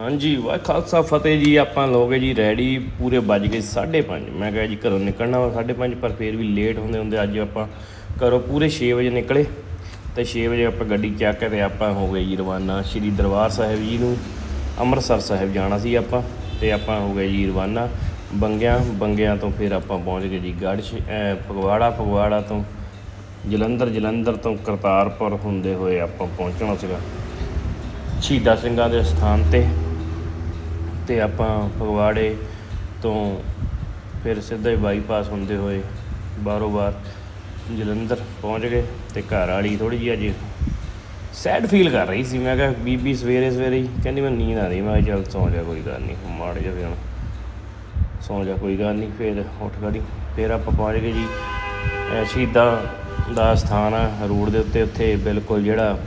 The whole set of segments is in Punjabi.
ਹਾਂਜੀ, ਵਾਹ ਖਾਲਸਾ, ਫਤਿਹ ਜੀ, ਆਪਾਂ ਲੋਗੇ ਜੀ ਰੈਡੀ ਪੂਰੇ ਵੱਜ ਗਏ 5:30 ਮੈਂ ਕਿਹਾ ਜੀ ਘਰੋਂ ਨਿਕਲਣਾ ਵਾ 5:30 ਪਰ ਫੇਰ ਵੀ ਲੇਟ ਹੁੰਦੇ ਹੁੰਦੇ ਅੱਜ ਆਪਾਂ ਘਰੋਂ ਪੂਰੇ 6 ਵਜੇ ਨਿਕਲੇ। ਤੇ 6 ਵਜੇ ਆਪਾਂ ਗੱਡੀ ਚੱਕ ਕੇ ਤੇ ਆਪਾਂ ਹੋ ਗਏ ਜੀ ਰਵਾਨਾ ਸ਼੍ਰੀ ਦਰਬਾਰ ਸਾਹਿਬ ਜੀ ਨੂੰ। ਅੰਮ੍ਰਿਤਸਰ ਸਾਹਿਬ ਜਾਣਾ ਸੀ ਆਪਾਂ ਤੇ ਆਪਾਂ ਹੋ ਗਏ ਜੀ ਰਵਾਨਾ। ਬੰਗਿਆਂ ਬੰਗਿਆਂ ਤੋਂ ਫਿਰ ਆਪਾਂ ਪਹੁੰਚ ਗਏ ਜੀ ਗੜ੍ਹ ਸ਼- ਫਗਵਾੜਾ ਫਗਵਾੜਾ ਤੋਂ ਜਲੰਧਰ ਜਲੰਧਰ ਤੋਂ ਕਰਤਾਰਪੁਰ ਹੁੰਦੇ ਹੋਏ ਆਪਾਂ ਪਹੁੰਚਣਾ ਸੀਗਾ। ਸ਼ਹੀਦਾਂ ਸਿੰਘਾਂ ਦੇ ਸਥਾਨ ਤੇ ਤੇ ਆਪਾਂ ਫਗਵਾੜੇ ਤੋਂ ਫਿਰ ਸਿੱਧਾ ਹੀ ਬਾਈਪਾਸ ਹੁੰਦੇ ਹੋਏ ਬਾਰੋ ਬਾਰ ਜਲੰਧਰ ਪਹੁੰਚ ਗਏ ਤੇ ਘਰ ਵਾਲੀ ਥੋੜੀ ਜਿਹੀ ਅਜੇ ਸੈਡ ਫੀਲ ਕਰ ਰਹੀ ਸੀ। ਮੈਂ ਕਿਹਾ, ਬੀਬੀ ਸਵੇਰੇ ਸਵੇਰੇ ਹੀ ਕਹਿੰਦੀ ਮੈਂ ਨੀਂਦ ਆ ਰਹੀ। ਮੈਂ ਕਿਹਾ, ਚੱਲ ਸੌਂ ਜਾ, ਕੋਈ ਗੱਲ ਨਹੀਂ ਮਾੜ ਜਾ ਫਿਰ ਸੌਂ ਜਾ, ਕੋਈ ਗੱਲ ਨਹੀਂ ਫਿਰ ਉੱਠ ਗਈ ਫਿਰ ਆਪਾਂ ਪਹੁੰਚ ਗਏ ਜੀ ਸ਼ਹੀਦਾਂ ਦਾ ਸਥਾਨ ਆ ਰੋਡ ਦੇ ਉੱਤੇ। ਉੱਥੇ ਬਿਲਕੁਲ ਜਿਹੜਾ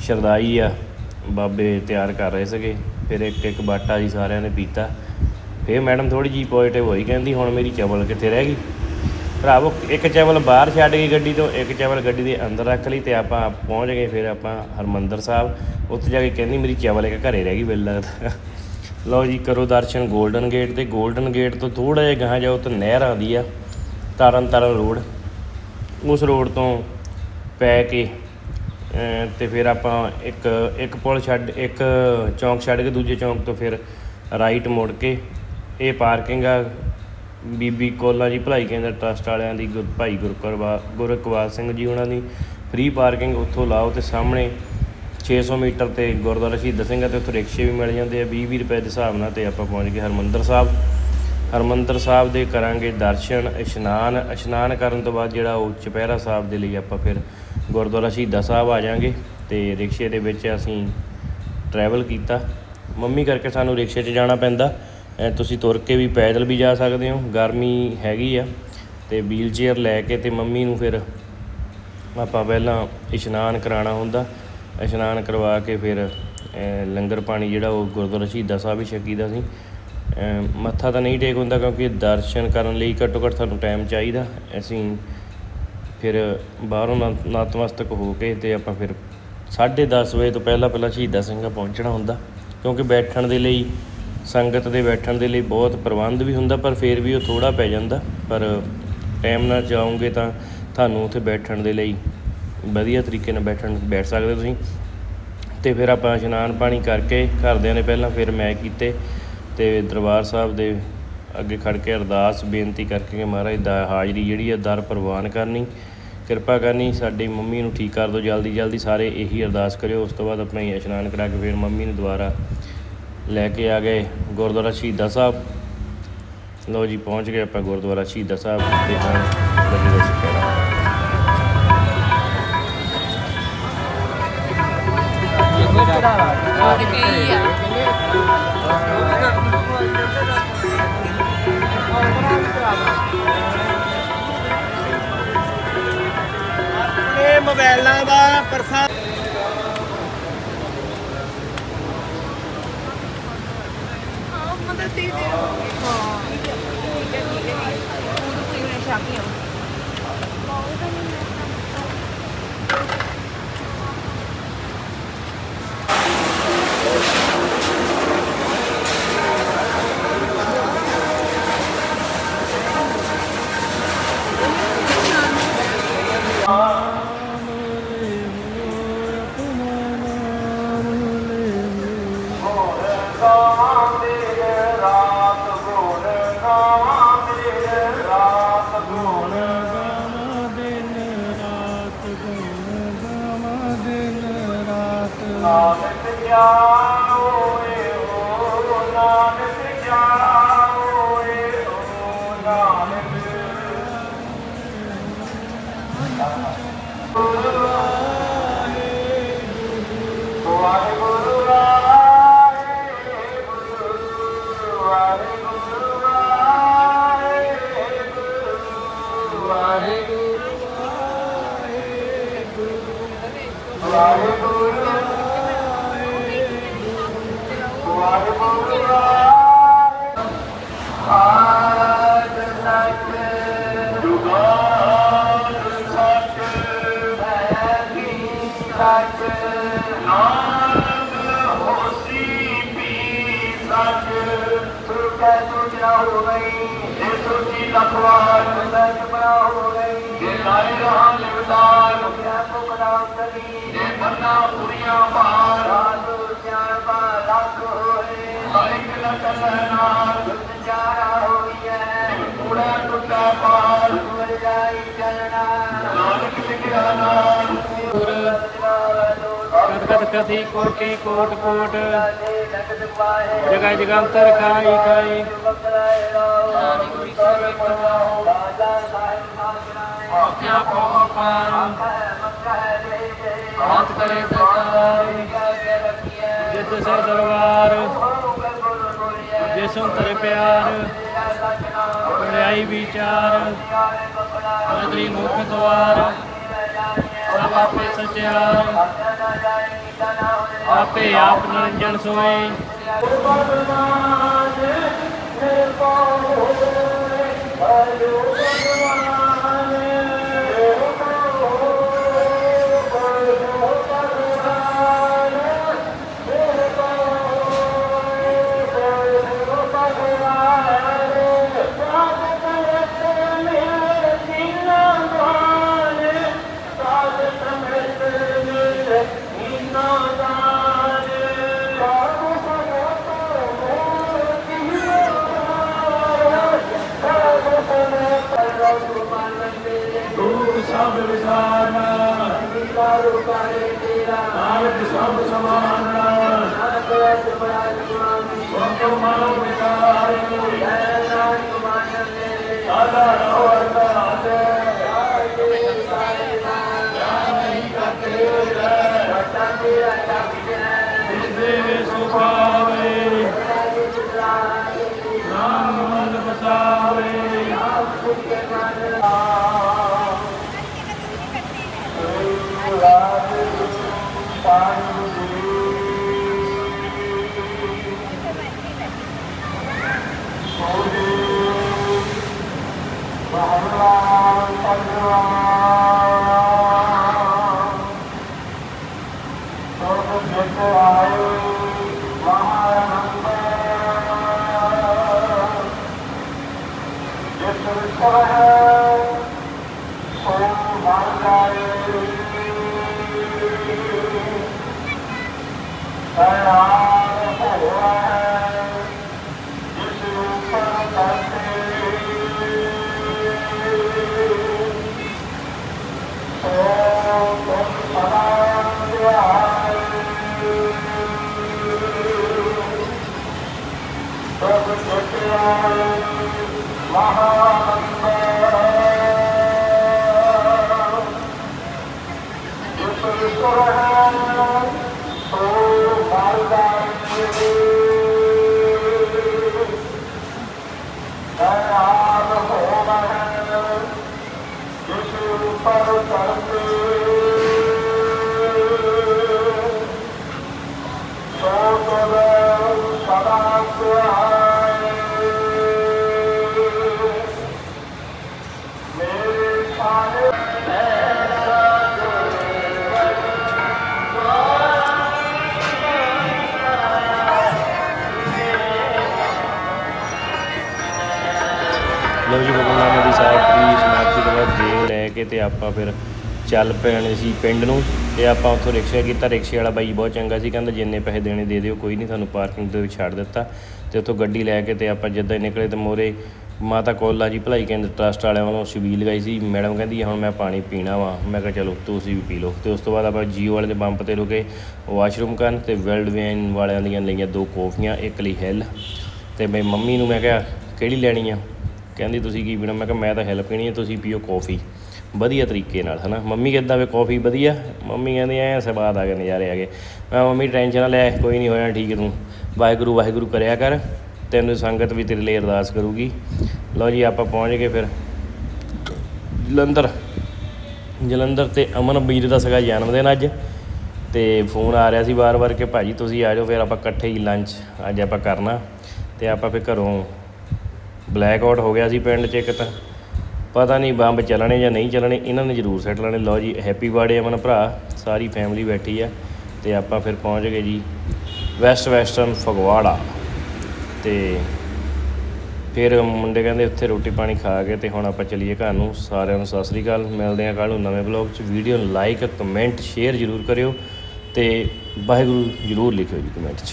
ਸ਼ਰਦਾਈ ਆ, ਬਾਬੇ ਤਿਆਰ ਕਰ ਰਹੇ ਸੀਗੇ। ਫਿਰ ਇੱਕ ਇੱਕ ਬਾਟਾ ਜੀ ਸਾਰਿਆਂ ਨੇ ਪੀਤਾ। ਫਿਰ ਮੈਡਮ ਥੋੜੀ ਜੀ ਪੋਜ਼ਿਟਿਵ ਹੋਈ, ਕਹਿੰਦੀ ਹੁਣ ਮੇਰੀ ਚਵਲ ਕਿੱਥੇ ਰਹਿ ਗਈ? ਭਰਾਵੋ, ਇੱਕ ਚਵਲ ਬਾਹਰ ਛੱਡ ਗਈ ਗੱਡੀ ਤੋਂ, ਇੱਕ ਚਵਲ ਗੱਡੀ ਦੇ ਅੰਦਰ ਰੱਖ ਲਈ ਤੇ ਆਪਾਂ ਪਹੁੰਚ ਗਏ, ਫਿਰ ਆਪਾਂ ਹਰਮੰਦਰ ਸਾਹਿਬ। ਉੱਥੇ ਜਾ ਕੇ ਕਹਿੰਦੀ ਮੇਰੀ ਚਵਲ ਇੱਕ ਘਰੇ ਰਹਿ ਗਈ ਬਿੱਲ ਲੱਗਦਾ ਲਓ ਜੀ, ਕਰੋ ਦਰਸ਼ਨ 골ਡਨ ਗੇਟ ਤੇ। 골ਡਨ ਗੇਟ ਤੋਂ ਥੋੜਾ ਜਿਹਾ ਗਾਹਾਂ ਜਾਓ ਤਾਂ ਨਹਿਰ ਆਉਂਦੀ ਆ ਤਰਨ ਤਾਰਨ ਰੋਡ। ਉਸ ਰੋਡ ਤੋਂ ਪੈ ਕੇ ਤੇ ਫਿਰ ਆਪਾਂ ਇੱਕ ਇੱਕ ਪੁਲ ਛੱਡ, ਇੱਕ ਚੌਂਕ ਛੱਡ ਕੇ ਦੂਜੇ ਚੌਂਕ ਤੋਂ ਫਿਰ ਰਾਈਟ ਮੁੜ ਕੇ ਇਹ ਪਾਰਕਿੰਗ ਆ। ਬੀਬੀ ਕੋਲਾ ਜੀ ਭਲਾਈ ਕੇਂਦਰ ਟਰਸਟ ਵਾਲਿਆਂ ਦੀ ਗੁਰ, ਭਾਈ ਗੁਰਕਰਵਾ ਗੁਰਕਵਾਲ ਸਿੰਘ ਜੀ ਉਹਨਾਂ ਦੀ ਫ੍ਰੀ ਪਾਰਕਿੰਗ ਉੱਥੋਂ ਲਾਓ ਤੇ ਸਾਹਮਣੇ 600 ਮੀਟਰ ਤੇ ਗੁਰਦੁਆਰਾ ਸ਼ਹੀਦ ਸਿੰਘ ਆ ਤੇ ਉੱਥੇ ਰਿਕਸ਼ੇ ਵੀ ਮਿਲ ਜਾਂਦੇ ਆ। 20 20 ਰੁਪਏ ਦੇ ਹਿਸਾਬ ਨਾਲ ਤੇ ਆਪਾਂ ਪਹੁੰਚ ਗਏ ਹਰਮੰਦਰ ਸਾਹਿਬ। ਹਰਮੰਦਰ ਸਾਹਿਬ ਦੇ ਕਰਾਂਗੇ ਦਰਸ਼ਨ, ਇਸ਼ਨਾਨ। ਇਸ਼ਨਾਨ ਕਰਨ ਤੋਂ ਬਾਅਦ ਜਿਹੜਾ ਉਹ ਚੁਪਹਿਰਾ ਸਾਹਿਬ ਦੇ ਲਈ ਆਪਾਂ ਫਿਰ ਗੁਰਦੁਆਰਾ ਸ਼ਹੀਦਾਂ ਸਾਹਿਬ ਆ ਜਾਾਂਗੇ ਤੇ ਰਿਕਸ਼ੇ ਦੇ ਵਿੱਚ ਅਸੀਂ ਟਰੈਵਲ ਕੀਤਾ। ਮੰਮੀ ਕਰਕੇ ਸਾਨੂੰ ਰਿਕਸ਼ੇ 'ਚ ਜਾਣਾ ਪੈਂਦਾ। ਐ ਤੁਸੀਂ ਤੁਰ ਕੇ ਵੀ ਪੈਦਲ ਵੀ ਜਾ ਸਕਦੇ ਹੋ ਗਰਮੀ ਹੈਗੀ ਆ ਤੇ ਵੀਲ ਚੇਅਰ ਲੈ ਕੇ ਤੇ ਮੰਮੀ ਨੂੰ ਫਿਰ ਆਪਾਂ ਪਹਿਲਾਂ ਇਸ਼ਨਾਨ ਕਰਾਉਣਾ ਹੁੰਦਾ। ਇਸ਼ਨਾਨ ਕਰਵਾ ਕੇ ਫਿਰ ਲੰਗਰ ਪਾਣੀ ਜਿਹੜਾ ਉਹ ਗੁਰਦੁਆਰਾ ਸ਼ਹੀਦਾਂ ਸਾਹਿਬ ਹੀ ਛਕੀਦਾ ਸੀ। ਅਹ, ਮੱਥਾ ਤਾਂ ਨਹੀਂ ਟੇਕ ਹੁੰਦਾ ਕਿਉਂਕਿ ਦਰਸ਼ਨ ਕਰਨ ਲਈ ਘੱਟੋ ਘੱਟ ਸਾਨੂੰ ਟਾਈਮ ਚਾਹੀਦਾ। ਅਸੀਂ ਫਿਰ ਬਾਹਰੋਂ ਨਤ- ਨਤਮਸਤਕ ਹੋ ਕੇ ਤੇ ਆਪਾਂ ਫਿਰ 10:30 ਵਜੇ ਤੋਂ ਪਹਿਲਾਂ ਪਹਿਲਾਂ ਸ਼ਹੀਦਾਂ ਸਿੰਘਾਂ ਪਹੁੰਚਣਾ ਹੁੰਦਾ। ਕਿਉਂਕਿ ਬੈਠਣ ਦੇ ਲਈ, ਸੰਗਤ ਦੇ ਬੈਠਣ ਦੇ ਲਈ ਬਹੁਤ ਪ੍ਰਬੰਧ ਵੀ ਹੁੰਦਾ, ਪਰ ਫਿਰ ਵੀ ਉਹ ਥੋੜਾ ਪੈ ਜਾਂਦਾ। ਪਰ ਟਾਈਮ ਨਾਲ ਜਾਓਗੇ ਤਾਂ ਤੁਹਾਨੂੰ ਉੱਥੇ ਬੈਠਣ ਦੇ ਲਈ ਵਧੀਆ ਤਰੀਕੇ ਨਾਲ ਬੈਠਣ, ਬੈਠ ਸਕਦੇ ਤੁਸੀਂ। ਤੇ ਫਿਰ ਆਪਾਂ ਇਸ਼ਨਾਨ ਪਾਣੀ ਕਰਕੇ ਘਰਦਿਆਂ ਨੇ ਪਹਿਲਾਂ ਫਿਰ ਮੈਂ ਕੀਤੇ ਤੇ ਦਰਬਾਰ ਸਾਹਿਬ ਦੇ ਅੱਗੇ ਖੜ ਕੇ ਅਰਦਾਸ ਬੇਨਤੀ ਕਰਕੇ ਕਿ ਮਹਾਰਾਜ ਦਾ ਹਾਜ਼ਰੀ ਜਿਹੜੀ ਹੈ ਦਰ ਪ੍ਰਵਾਨ ਕਰਨੀ ਕਿਰਪਾ ਕਰਨੀ ਸਾਡੀ ਮੰਮੀ ਨੂੰ ਠੀਕ ਕਰ ਦਿਓ ਜਲਦੀ ਜਲਦੀ ਸਾਰੇ ਇਹੀ ਅਰਦਾਸ ਕਰਿਓ। ਉਸ ਤੋਂ ਬਾਅਦ ਆਪਣਾ ਹੀ ਇਸ਼ਨਾਨ ਕਰਾ ਕੇ ਫਿਰ ਮੰਮੀ ਨੂੰ ਦੁਬਾਰਾ ਲੈ ਕੇ ਆ ਗਏ ਗੁਰਦੁਆਰਾ ਸ਼ਹੀਦਾਂ ਸਾਹਿਬ। ਲਓ ਜੀ ਪਹੁੰਚ ਗਏ ਆਪਾਂ ਗੁਰਦੁਆਰਾ ਸ਼ਹੀਦਾਂ ਸਾਹਿਬ ਤੇ ਹੁਣ ਲੱਗੇ ਦੇ? ਕੀ ਆ? ਇਹ ਮੋਬਾਈਲਾਂ ਦਾ ਪਰਸਾ ਹਾਂ ਮਦਦ ਦੀ ਦੇ ਹਾਂ ਠੀਕ ਹੈ ਠੀਕ ਹੈ ਠੀਕ ਹੈ। ਉਹ ਤੁਸੀਂ ਨੇ ਸ਼ਾਕੀ ਆ ਨਾਨਕ ਜਾਓ 嗯。ਸੋਚੀ ਲਖਵਾਰ ਮੈਂ ਚਪੜਾ ਹੋ ਗਈ ਜੇ ਲਾਏ ਰਹਾ ਲਿਵਦਾਰ ਮੈਂ ਪੁਕੜਾ ਕਰੀ ਜੇ ਬੰਨਾ ਪੁਰੀਆਂ ਭਾਰ ਸਾਧੂ ਗਿਆਨ ਬਾ ਲੱਖ ਹੋਏ ਹਰਿਕ ਨ ਕਲਨਾ ਚਾਰਾ ਹੋਈਐ ਕੂੜਾ ਟੁੱਟਾ ਪਾਰ ਮਰ ਜਾਈ ਚਲਣਾ ਨਾਨਕ ਲਿਖਿਆ ਨਾਮ ਕਤ ਕਥੀ ਕੋਟੀ ਕੋਟ ਕੋਟ। ਜਗ੍ਹਾ ਜਗਾੰਤਰ ਖਾਈ ਖਾਈ। ਆਖਿਆ ਕੋ ਪਾਰ। ਹੱਥ ਕਰੇ ਦਰਬਾਰ ਜਿਤ ਸੇ ਦਰਬਾਰ। ਜਿਸੋਂ ਤਰੇ ਪਿਆਰ। ਬੜਾਈ ਵਿਚਾਰ। ਅਦਰੀ ਮੁਖ ਦਵਾਰ ਸਭ ਆਪੇ ਸਚਿਆਰ। ਆਪੇ ਆਪ ਨਿਰੰਜਨ ਸੋਏ। ਰੂਪ ਸਭ ਵਿਸਾਰਨਾ ਨਾਨਕ ਸਭ ਸਮਾਨਾ ਸੰਤੋ ਮਨੋ ਲਓ ਆਪਾਂ ਫਿਰ ਚੱਲ ਪੈਣੇ ਸੀ ਪਿੰਡ ਨੂੰ ਤੇ ਆਪਾਂ ਉੱਥੋਂ ਰਿਕਸ਼ਾ ਕੀਤਾ, ਰਿਕਸ਼ੇ ਵਾਲਾ ਬਾਈ ਬਹੁਤ ਚੰਗਾ ਸੀ, ਕਹਿੰਦਾ ਜਿੰਨੇ ਪੈਸੇ ਦੇਣੇ ਦੇ ਦਿਓ, ਕੋਈ ਨਹੀਂ ਤੁਹਾਨੂੰ ਪਾਰਕਿੰਗ ਦੇ ਵਿੱਚ ਛੱਡ ਦਿੱਤਾ ਤੇ ਉੱਥੋਂ ਗੱਡੀ ਲੈ ਕੇ ਤੇ ਆਪਾਂ ਜਿੱਦਾਂ ਹੀ ਨਿਕਲੇ ਤੇ ਮੋਰੇ ਮਾਤਾ ਕੋਲਾ ਜੀ ਭਲਾਈ ਕੇਂਦਰ ਟਰਸਟ ਵਾਲਿਆਂ ਵੱਲੋਂ ਛਬੀਲ ਲਗਾਈ ਸੀ, ਮੈਡਮ ਕਹਿੰਦੀ ਹੁਣ ਮੈਂ ਪਾਣੀ ਪੀਣਾ ਵਾ, ਮੈਂ ਕਿਹਾ ਚਲੋ ਤੁਸੀਂ ਵੀ ਪੀ ਲਓ, ਤੇ ਉਸ ਤੋਂ ਬਾਅਦ ਆਪਾਂ ਜੀਓ ਵਾਲੇ ਦੇ ਬੰਪ ਤੇ ਰੁਕੇ ਵਾਸ਼ਰੂਮ ਕਰਨ ਤੇ ਵੈਲਡ ਵੇਨ ਵਾਲਿਆਂ ਦੀਆਂ ਲਈਆਂ ਦੋ ਕੌਫੀਆਂ, ਇੱਕ ਲਈ ਹਿੱਲ ਤੇ ਮੈਂ ਮੰਮੀ ਨੂੰ ਮੈਂ ਕਿਹਾ, ਕਿਹੜੀ ਲੈਣੀ ਆ? ਕਹਿੰਦੀ ਤੁਸੀਂ ਕੀ ਪੀਣਾ? ਮੈਂ ਕਿਹਾ, ਮੈਂ ਤਾਂ ਹਿੱਲ ਪੀਣੀ ਹੈ ਤੁਸੀਂ ਪੀਓ ਕੌਫੀ। ਵਧੀਆ ਤਰੀਕੇ ਨਾਲ, ਹਨਾ? ਮੰਮੀ ਕਹਿੰਦਾ ਵੇ ਕੌਫੀ ਵਧੀਆ। ਮੰਮੀ ਕਹਿੰਦੀ ਐ ਸਵਾਦ ਆ ਗਏ ਨਜ਼ਾਰੇ ਆ ਗਏ ਮੈਂ ਮੰਮੀ ਟੈਨਸ਼ਨ ਨਾ ਲੈ, ਕੋਈ ਨਹੀਂ ਹੋਇਆ, ਠੀਕ ਤੂੰ। ਵਾਹਿਗੁਰੂ ਵਾਹਿਗੁਰੂ ਕਰਿਆ ਕਰ। ਤੈਨੂੰ ਸੰਗਤ ਵੀ ਤੇਰੇ ਲਈ ਅਰਦਾਸ ਕਰੂਗੀ। ਲਓ ਜੀ, ਆਪਾਂ ਪਹੁੰਚ ਗਏ ਫਿਰ। ਜਲੰਧਰ। ਜਲੰਧਰ ਤੇ ਅਮਨ ਵੀਰ ਦਾ ਸੀਗਾ ਜਨਮ ਦਿਨ ਅੱਜ। ਤੇ ਫੋਨ ਆ ਰਿਹਾ ਸੀ ਵਾਰ-ਵਾਰ ਕਿ ਭਾਜੀ ਤੁਸੀਂ ਆ ਜਾਓ, ਫਿਰ ਆਪਾਂ ਇਕੱਠੇ ਹੀ ਲੰਚ ਅੱਜ ਆਪਾਂ ਕਰਨਾ। ਤੇ ਆਪਾਂ ਫਿਰ ਘਰੋਂ ਬਲੈਕ ਆਊਟ ਹੋ ਗਿਆ ਸੀ ਪਿੰਡ 'ਚ ਇੱਕ ਤਾਂ। ਪਤਾ ਨਹੀਂ ਬੰਬ ਚੱਲਣੇ ਜਾਂ ਨਹੀਂ ਚੱਲਣੇ, ਇਹਨਾਂ ਨੇ ਜ਼ਰੂਰ ਸੈੱਟ ਲੈਣੇ। ਲਓ ਜੀ ਹੈਪੀ ਬਰਥਡੇ ਅਮਨ ਭਰਾ, ਸਾਰੀ ਫੈਮਿਲੀ ਬੈਠੀ ਆ। ਤੇ ਆਪਾਂ ਫਿਰ ਪਹੁੰਚ ਗਏ ਜੀ ਵੈਸਟ ਵੈਸਟਰਨ ਫਗਵਾੜਾ। ਤੇ ਫਿਰ ਮੁੰਡੇ ਕਹਿੰਦੇ ਉੱਥੇ ਰੋਟੀ ਪਾਣੀ ਖਾ ਕੇ ਤੇ ਹੁਣ ਆਪਾਂ ਚੱਲੀਏ ਘਰ ਨੂੰ। ਸਾਰਿਆਂ ਨੂੰ ਸਤਿ ਸ੍ਰੀ ਅਕਾਲ, ਮਿਲਦੇ ਹਾਂ ਕੱਲ੍ਹ ਨੂੰ ਨਵੇਂ ਬਲੌਗ 'ਚ। ਵੀਡੀਓ ਨੂੰ ਲਾਈਕ ਕਮੈਂਟ ਸ਼ੇਅਰ ਜ਼ਰੂਰ ਕਰਿਓ ਤੇ ਵਾਹਿਗੁਰੂ ਜ਼ਰੂਰ ਲਿਖਿਓ ਜੀ ਕਮੈਂਟ 'ਚ।